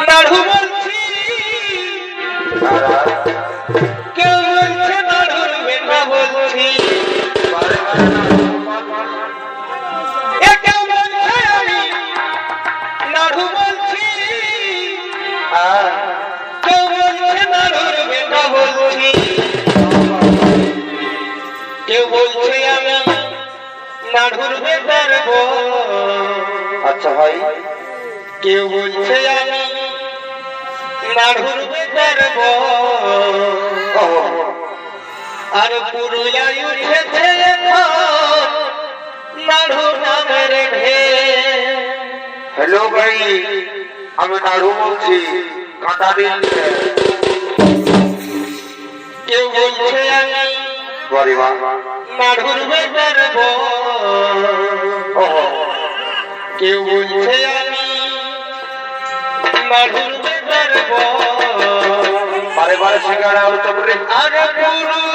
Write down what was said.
নাড়ু বলছি কেউ বলছে নাড়ুর বেটা বলছি কেউ আচ্ছা ভাই কেউ বলছে আমি আর পুরুলিয়ায় উঠেছে নাড়ু নামের ঢের। হ্যালো ভাই আমি নাড়ু বলছি কাঁটা দিন। কেউ বলছে আমি নাড়ুর বেতার কেউ বলছে নাড়ুর বেতার গো বারে বারে সিঙ্গারা চপড়ি আর পুরুলিয়ায়